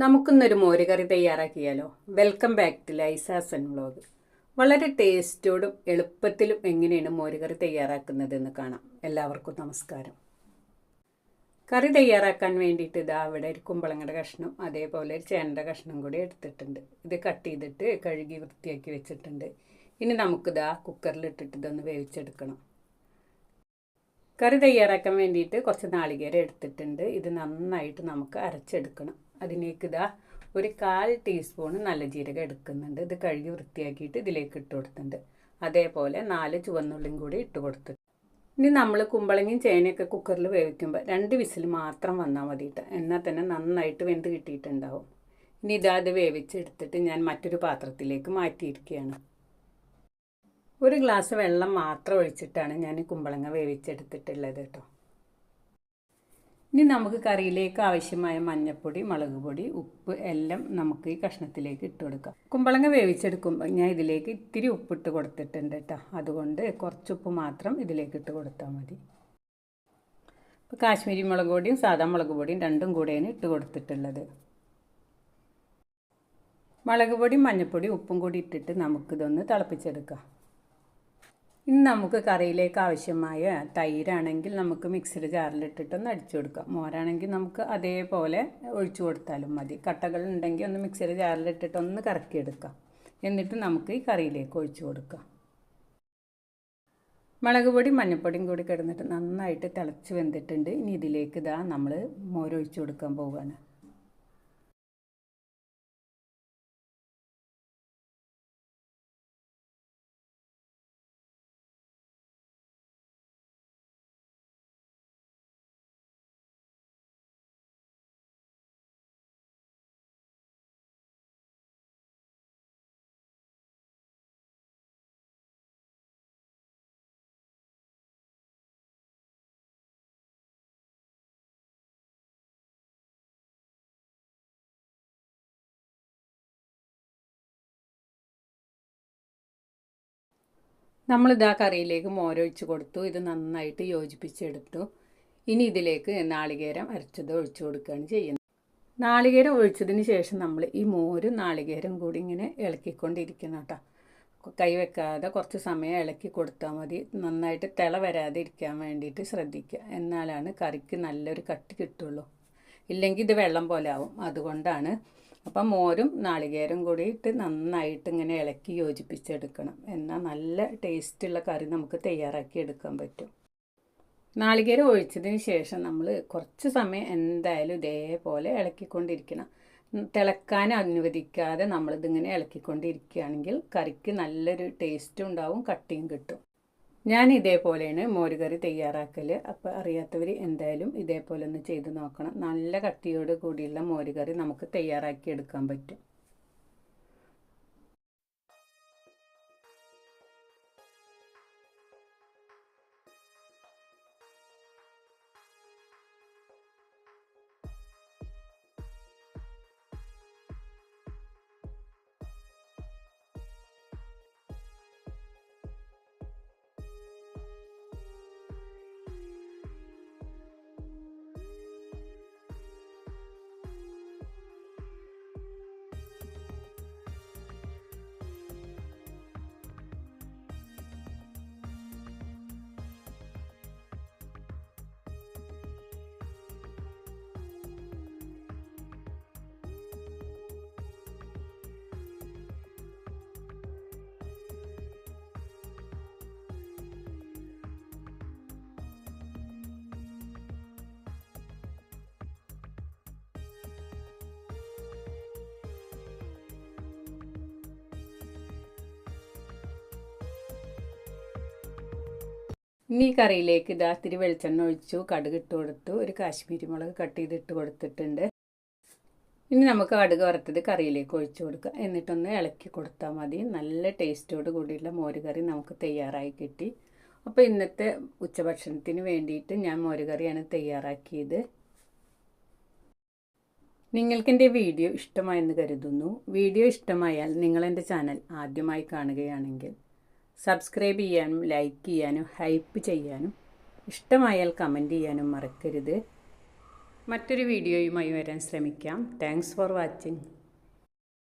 നമുക്കിന്നൊരു മോരുകറി തയ്യാറാക്കിയാലോ? വെൽക്കം ബാക്ക് ടു ലൈസാസൻ വ്ളോഗ് വളരെ ടേസ്റ്റോടും എളുപ്പത്തിലും എങ്ങനെയാണ് മോരുകറി തയ്യാറാക്കുന്നതെന്ന് കാണാം. എല്ലാവർക്കും നമസ്കാരം. കറി തയ്യാറാക്കാൻ വേണ്ടിയിട്ട് ഇതാ അവിടെ ഒരു കുമ്പളങ്ങയുടെ കഷ്ണം അതേപോലെ ഒരു ചേനയുടെ കഷ്ണം കൂടി എടുത്തിട്ടുണ്ട്. ഇത് കട്ട് ചെയ്തിട്ട് കഴുകി വൃത്തിയാക്കി വെച്ചിട്ടുണ്ട്. ഇനി നമുക്കിതാ കുക്കറിലിട്ടിട്ട് ഇതൊന്ന് വേവിച്ചെടുക്കണം. കറി തയ്യാറാക്കാൻ വേണ്ടിയിട്ട് കുറച്ച് നാളികേരം എടുത്തിട്ടുണ്ട്. ഇത് നന്നായിട്ട് നമുക്ക് അരച്ചെടുക്കണം. അതിലേക്ക് ഇതാ ഒരു കാൽ ടീസ്പൂൺ നല്ല ജീരകം എടുക്കുന്നുണ്ട്. ഇത് കഴുകി വൃത്തിയാക്കിയിട്ട് ഇതിലേക്ക് ഇട്ട് കൊടുത്തിട്ടുണ്ട്. അതേപോലെ നാല് ചുവന്നുള്ളിയും കൂടി ഇട്ട് കൊടുത്തിട്ട് ഇനി നമ്മൾ കുമ്പളങ്ങയും ചേനയൊക്കെ കുക്കറിൽ വേവിക്കുമ്പോൾ രണ്ട് വിസിൽ മാത്രം വന്നാൽ മതിയിട്ട് എന്നാൽ തന്നെ നന്നായിട്ട് വെന്ത് കിട്ടിയിട്ടുണ്ടാവും. ഇനി ഇതാ അത് വേവിച്ചെടുത്തിട്ട് ഞാൻ മറ്റൊരു പാത്രത്തിലേക്ക് മാറ്റിയിരിക്കുകയാണ്. ഒരു ഗ്ലാസ് വെള്ളം മാത്രം ഒഴിച്ചിട്ടാണ് ഞാൻ കുമ്പളങ്ങ വേവിച്ചെടുത്തിട്ടുള്ളത് കേട്ടോ. ഇനി നമുക്ക് കറിയിലേക്ക് ആവശ്യമായ മഞ്ഞൾപ്പൊടി മുളക് പൊടി ഉപ്പ് എല്ലാം നമുക്ക് ഈ കഷ്ണത്തിലേക്ക് ഇട്ട് കൊടുക്കാം. കുമ്പളങ്ങ വേവിച്ചെടുക്കുമ്പോൾ ഞാൻ ഇതിലേക്ക് ഇത്തിരി ഉപ്പിട്ട് കൊടുത്തിട്ടുണ്ട് കേട്ടോ അതുകൊണ്ട് കുറച്ച് ഉപ്പ് മാത്രം ഇതിലേക്ക് ഇട്ട് കൊടുത്താൽ മതി. ഇപ്പോൾ കാശ്മീരി മുളക് പൊടിയും സാധാ മുളക് പൊടിയും രണ്ടും കൂടെയാണ് ഇട്ട് കൊടുത്തിട്ടുള്ളത്. മുളക് പൊടിയും മഞ്ഞൾപ്പൊടിയും ഉപ്പും കൂടി ഇട്ടിട്ട് നമുക്കിതൊന്ന് തിളപ്പിച്ചെടുക്കാം. ഇനി നമുക്ക് കറിയിലേക്ക് ആവശ്യമായ തൈരാണെങ്കിൽ നമുക്ക് മിക്സിയുടെ ജാറിലിട്ടിട്ടൊന്ന് അടിച്ചു കൊടുക്കാം. മോരാണെങ്കിൽ നമുക്ക് അതേപോലെ ഒഴിച്ചു കൊടുത്താലും മതി. കട്ടകൾ ഉണ്ടെങ്കിൽ ഒന്ന് മിക്സിയുടെ ജാറിലിട്ടിട്ട് ഒന്ന് കറക്കിയെടുക്കാം. എന്നിട്ട് നമുക്ക് ഈ കറിയിലേക്ക് ഒഴിച്ചു കൊടുക്കാം. മുളക് പൊടി മഞ്ഞൾപ്പൊടിയും കൂടി കിടന്നിട്ട് നന്നായിട്ട് തിളച്ച് വെന്തിട്ടുണ്ട്. ഇനി ഇതിലേക്ക് ഇതാ നമ്മൾ മോരൊഴിച്ചു കൊടുക്കാൻ പോവുകയാണ്. നമ്മളിതാ കറിയിലേക്ക് മോരൊഴിച്ച് കൊടുത്തു. ഇത് നന്നായിട്ട് യോജിപ്പിച്ചെടുത്തു. ഇനി ഇതിലേക്ക് നാളികേരം അരച്ചത് ഒഴിച്ചു കൊടുക്കുകയാണ് ചെയ്യുന്നത്. നാളികേരം ഒഴിച്ചതിന് ശേഷം നമ്മൾ ഈ മോര് നാളികേരം കൂടി ഇങ്ങനെ ഇളക്കിക്കൊണ്ടിരിക്കണം കേട്ടോ. കൈ വെക്കാതെ കുറച്ച് സമയം ഇളക്കി കൊടുത്താൽ മതി. നന്നായിട്ട് തിള വരാതെ ഇരിക്കാൻ വേണ്ടിയിട്ട് ശ്രദ്ധിക്കുക. എന്നാലാണ് കറിക്ക് നല്ലൊരു കട്ടി കിട്ടുള്ളൂ. ഇല്ലെങ്കിൽ ഇത് വെള്ളം പോലെ ആവും. അതുകൊണ്ടാണ് അപ്പം മോരും നാളികേരം കൂടി ഇട്ട് നന്നായിട്ട് ഇങ്ങനെ ഇളക്കി യോജിപ്പിച്ചെടുക്കണം. എന്നാൽ നല്ല ടേസ്റ്റുള്ള കറി നമുക്ക് തയ്യാറാക്കി എടുക്കാൻ പറ്റും. നാളികേരം ഒഴിച്ചതിന് ശേഷം നമ്മൾ കുറച്ച് സമയം എന്തായാലും ഇതേപോലെ ഇളക്കിക്കൊണ്ടിരിക്കണം. തിളക്കാൻ അനുവദിക്കാതെ നമ്മളിതിങ്ങനെ ഇളക്കിക്കൊണ്ടിരിക്കുകയാണെങ്കിൽ കറിക്ക് നല്ലൊരു ടേസ്റ്റും ഉണ്ടാവും കട്ടിയും കിട്ടും. ഞാൻ ഇതേപോലെയാണ് മോരുകറി തയ്യാറാക്കൽ അപ്പോൾ അറിയാത്തവർ എന്തായാലും ഇതേപോലെ ഒന്ന് ചെയ്ത് നോക്കണം. നല്ല കട്ടിയോട് കൂടിയുള്ള മോരുകറി നമുക്ക് തയ്യാറാക്കി എടുക്കാൻ പറ്റും. ഇനി കറിയിലേക്ക് ഇതാ ഇത്തിരി വെളിച്ചെണ്ണ ഒഴിച്ചു കടുക് ഇട്ട് കൊടുത്തു ഒരു കാശ്മീരി മുളക് കട്ട് ചെയ്തിട്ട് കൊടുത്തിട്ടുണ്ട്. ഇനി നമുക്ക് കടുക് വറുത്തത് കറിയിലേക്ക് ഒഴിച്ചു കൊടുക്കുക എന്നിട്ടൊന്ന് ഇളക്കി കൊടുത്താൽ മതി. നല്ല ടേസ്റ്റോട് കൂടിയുള്ള മോരുകറി നമുക്ക് തയ്യാറായി കിട്ടി. അപ്പോൾ ഇന്നത്തെ ഉച്ചഭക്ഷണത്തിന് വേണ്ടിയിട്ട് ഞാൻ മോരുകറിയാണ് തയ്യാറാക്കിയത്. നിങ്ങൾക്ക് എന്റെ വീഡിയോ ഇഷ്ടമായെന്ന് കരുതുന്നു. വീഡിയോ ഇഷ്ടമായാൽ നിങ്ങളെന്റെ ചാനൽ ആദ്യമായി കാണുകയാണെങ്കിൽ സബ്സ്ക്രൈബ് ചെയ്യാനും ലൈക്ക് ചെയ്യാനും ഹൈപ്പ് ചെയ്യാനും ഇഷ്ടമായാൽ കമന്റ് ചെയ്യാനും മറക്കരുത്. മറ്റൊരു വീഡിയോയുമായി വരാൻ ശ്രമിക്കാം. Thanks for watching